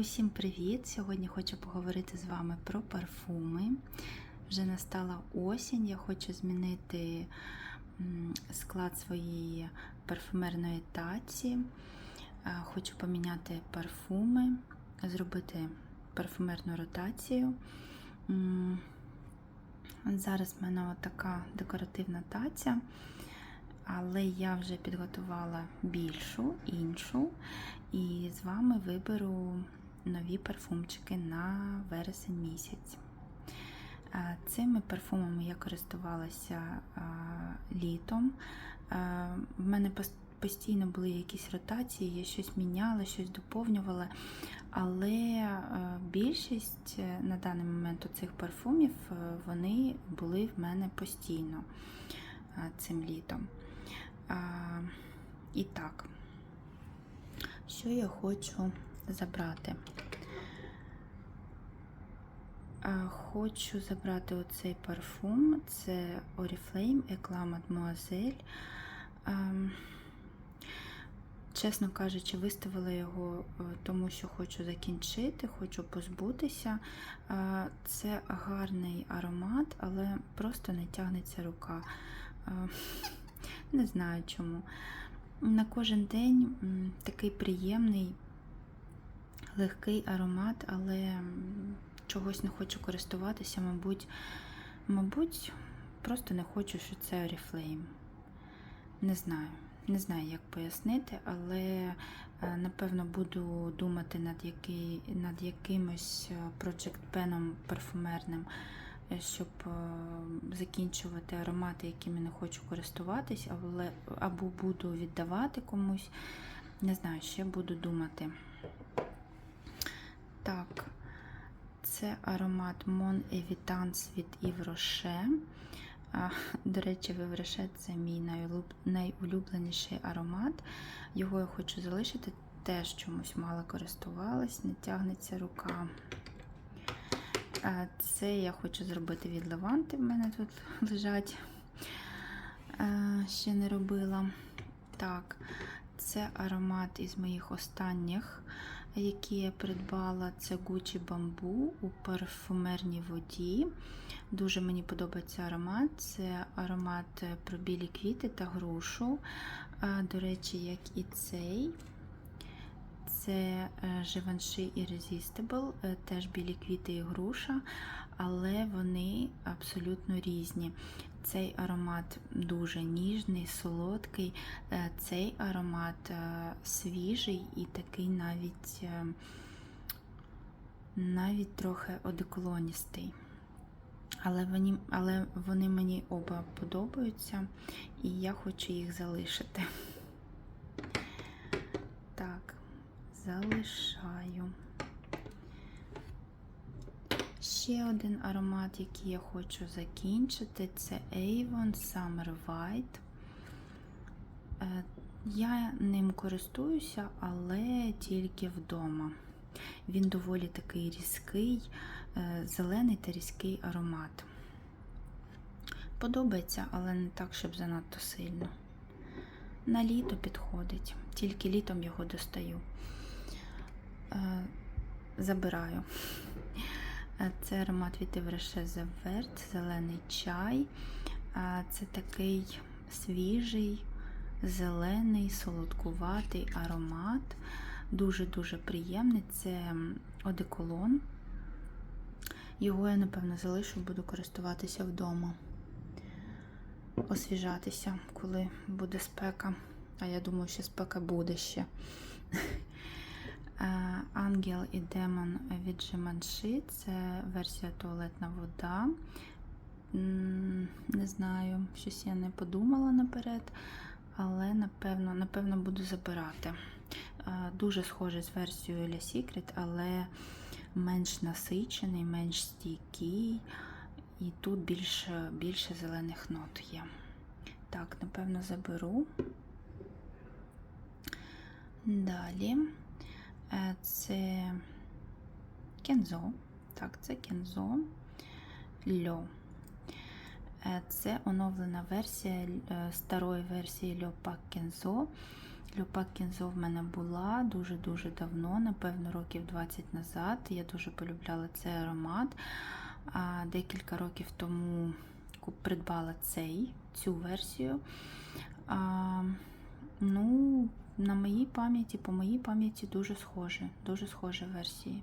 Усім привіт! Сьогодні хочу поговорити з вами про парфуми. Вже настала осінь, я хочу змінити склад своєї парфумерної таці. Е, Хочу поміняти парфуми, зробити парфумерну ротацію. Зараз в мене така декоративна таця, але я вже підготувала більшу, іншу, і з вами виберу нові парфумчики на вересень місяць. Цими парфумами я користувалася літом. В мене постійно були якісь ротації, я щось міняла, щось доповнювала. Але більшість е, на даний момент цих парфумів е, вони були в мене постійно цим літом. І так, що я хочу забрати? Хочу забрати оцей парфум. Це Oriflame Eclat Mademoiselle. Чесно кажучи, виставила його, е, тому що хочу закінчити, хочу позбутися. Це гарний аромат, але просто не тягнеться рука. Не знаю чому. На кожен день такий приємний, легкий аромат, але чогось не хочу користуватися, мабуть, мабуть, просто не хочу, що це Oriflame. Не знаю. Не знаю, як пояснити, але е, напевно буду думати над, який, над якимось Project Pen парфумерним, е, щоб е, закінчувати аромати, якими не хочу користуватись, але або буду віддавати комусь. Не знаю, ще буду думати. Так, це аромат Mon Evitance від. А, До речі, Вивреше це мій найулюбленіший аромат. Його я хочу залишити, теж чомусь мало користувалась, не тягнеться рука. Це я хочу зробити від лаванти. В мене тут лежать, ще не робила. Так, це аромат із моїх останніх, які я придбала. Це Gucci Bamboo у парфумерній воді. Дуже мені подобається аромат. Це аромат про білі квіти та грушу. До речі, як і цей. Це е, Givenchy Irresistible, е, теж білі квіти і груша, але вони абсолютно різні. Цей аромат дуже ніжний, солодкий, е, цей аромат е, свіжий і такий навіть, е, навіть трохи одеколоністий. Але вони, але вони мені оба подобаються, і я хочу їх залишити. Так, залишаю. Ще один аромат, який я хочу закінчити, це Avon Summer White. Е, Я ним користуюся, але тільки вдома. Він доволі такий різкий, е, зелений та різкий аромат. Подобається, але не так, щоб занадто сильно. На літо підходить, тільки літом його достаю. Е, Забираю. Це аромат від Івреше Зеверт, зелений чай. Це такий свіжий, зелений, солодкуватий аромат. Дуже-дуже приємний. Це одеколон. Його я, напевно, залишу, буду користуватися вдома. Освіжатися, коли буде спека. А я думаю, що спека буде ще. Е, Ангел і демон від Givenchy. Це версія туалетна вода. Не знаю, щось я не подумала наперед, але напевно, напевно буду забирати. Е, Дуже схожий з версією La Secret, але менш насичений, менш стійкий. І тут більше, більше зелених нот є. Так, напевно, заберу. Далі це кензо. Так, це кензо льо. Е, Це оновлена версія е, старої версії Льопак Кензо. Люпак Кінзо в мене була дуже-дуже давно, напевно, років 20 назад. Я дуже полюбляла цей аромат. А декілька років тому придбала цей, цю версію. А, ну, на моїй пам'яті, по моїй пам'яті дуже схоже, дуже схожі версії.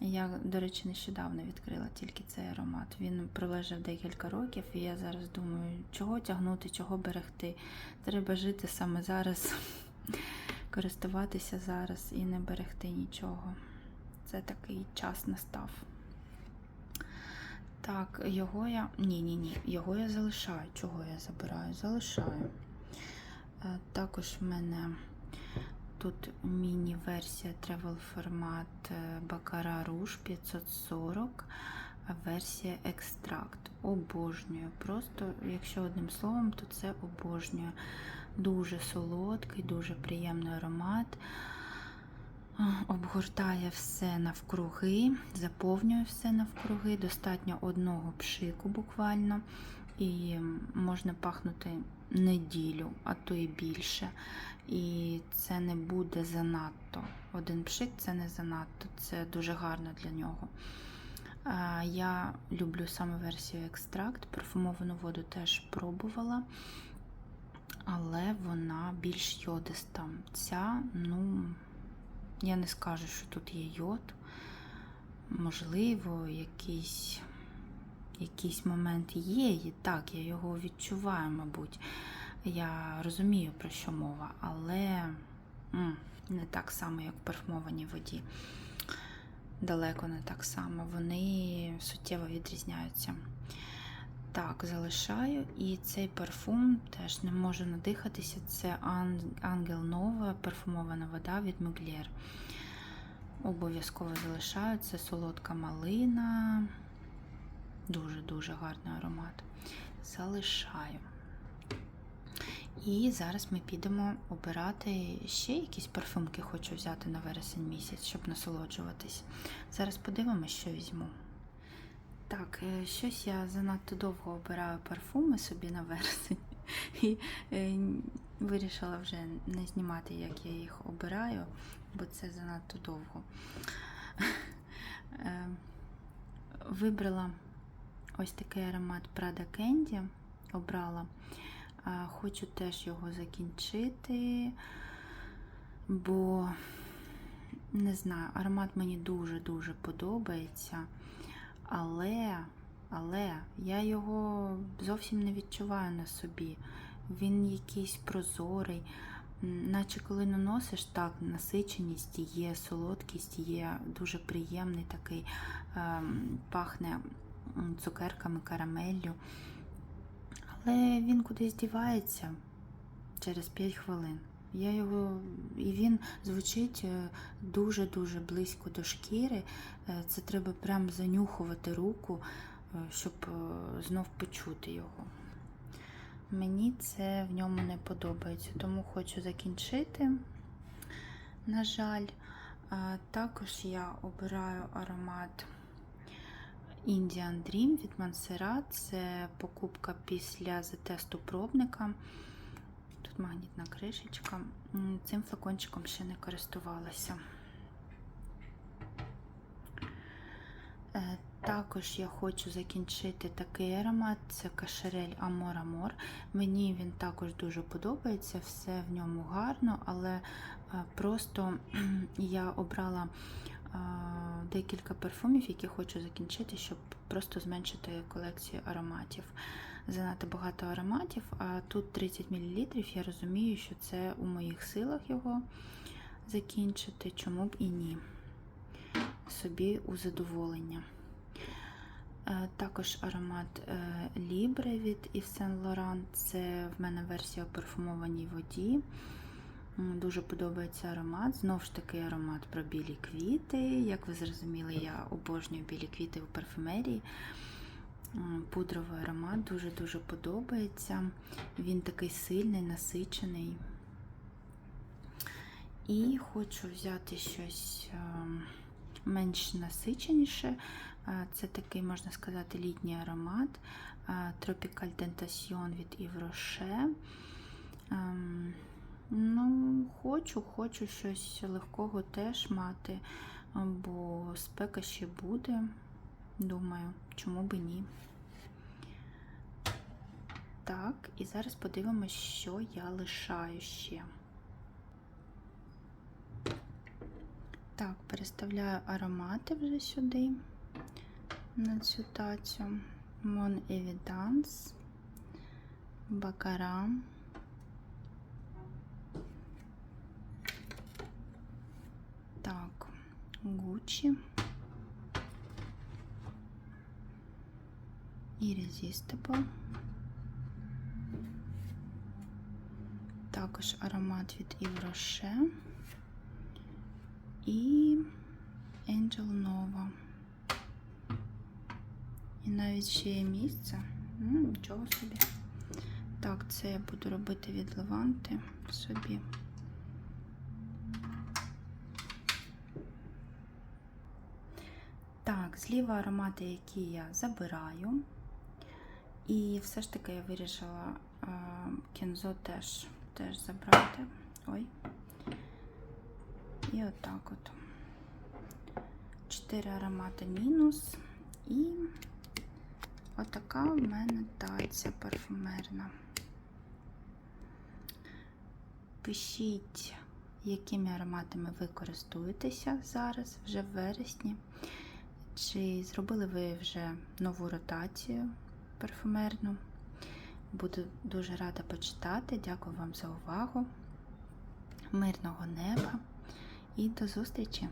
Я, до речі, нещодавно відкрила тільки цей аромат. Він пролежав декілька років, і я зараз думаю, чого тягнути, чого берегти. Треба жити саме зараз, користуватися зараз і не берегти нічого. Це такий час настав. Так, його я. Ні, ні, ні. Його я залишаю. Чого я забираю? Залишаю. Е, Також в мене тут міні-версія travel формат е, Baccarat Rouge 540, а версія екстракт. Обожнюю. Просто, якщо одним словом, то це обожнюю. Дуже солодкий, дуже приємний аромат. Обгортає все навкруги, заповнює все навкруги. Достатньо одного пшику буквально. І можна пахнути неділю, а то і більше. І це не буде занадто. Один пшик це не занадто, це дуже гарно для нього. Я люблю саме версію екстракт. Парфумовану воду теж пробувала, але вона більш йодиста. Ця, ну, я не скажу, що тут є йод. Можливо, якийсь, якийсь момент є, і так, я його відчуваю, мабуть. Я розумію, про що мова, але м, не так само, як в парфумованій воді. Далеко не так само. Вони суттєво відрізняються. Так, залишаю. І цей парфум теж не можу надихатися. Це Ангел Нова, парфумована вода від Муглєр. Обов'язково залишаю. Це солодка малина. Дуже-дуже гарний аромат. Залишаю. І зараз ми підемо обирати ще якісь парфумки, хочу взяти на вересень місяць, щоб насолоджуватись. Зараз подивимося, що візьму. Так, е, щось я занадто довго обираю парфуми собі на вересень. І е, вирішила вже не знімати, як я їх обираю, бо це занадто довго. Е, Вибрала ось такий аромат Prada Candy, обрала. Хочу теж його закінчити, бо не знаю, аромат мені дуже-дуже подобається, але, але я його зовсім не відчуваю на собі. Він якийсь прозорий, наче коли наносиш, так, насиченість є, солодкість є, дуже приємний такий, ем, пахне цукерками, карамеллю. Але він кудись дівається через 5 хвилин. Я його, І він звучить е, дуже-дуже близько до шкіри. Е, Це треба прям занюхувати руку, е, щоб знов почути його. Мені це в ньому не подобається, тому хочу закінчити. На жаль, також я обираю аромат Indian Dream від Montserrat. Це покупка після затесту пробника. Тут магнітна кришечка. Цим флакончиком ще не користувалася. Е, Також я хочу закінчити такий аромат, це кашерель Amor Amor. Мені він також дуже подобається, все в ньому гарно, але е, просто я обрала декілька парфумів, які хочу закінчити, щоб просто зменшити колекцію ароматів. Занадто багато ароматів, а тут 30 мл. Я розумію, що це у моїх силах його закінчити, чому б і ні. Собі у задоволення. Е, Також аромат е, Libre від Yves Saint Laurent. Це в мене версія у парфумованій воді. М, Дуже подобається аромат. Знову ж таки, аромат про білі квіти. Як ви зрозуміли, я обожнюю білі квіти у парфумерії. М, Пудровий аромат дуже-дуже подобається. Він такий сильний, насичений. І хочу взяти щось ем, менш насиченіше. Е, Це такий, можна сказати, літній аромат е, Tropical Tentation від. Ем, Ну, хочу, хочу щось легкого теж мати, бо спека ще буде. Думаю, чому би ні. Так, і зараз подивимось, що я лишаю ще. Так, переставляю аромати вже сюди, на цю тацю. Mon Evidence, Бакара. Так, Гуччі. Irresistible. Також аромат від Rocher і Angel Nova. І навіть ще є місце. Нічого собі. Так, це я буду робити від Леванти собі. Так, зліва аромати, які я забираю. І все ж таки я вирішила кінзо теж, теж забрати. Ой. І отак от. Чотири аромати мінус. І отака в мене таця парфумерна. Пишіть, якими ароматами ви користуєтеся зараз, вже в вересні. Чи зробили ви вже нову ротацію парфумерну? Буду дуже рада почитати. Дякую вам за увагу. Мирного неба і до зустрічі!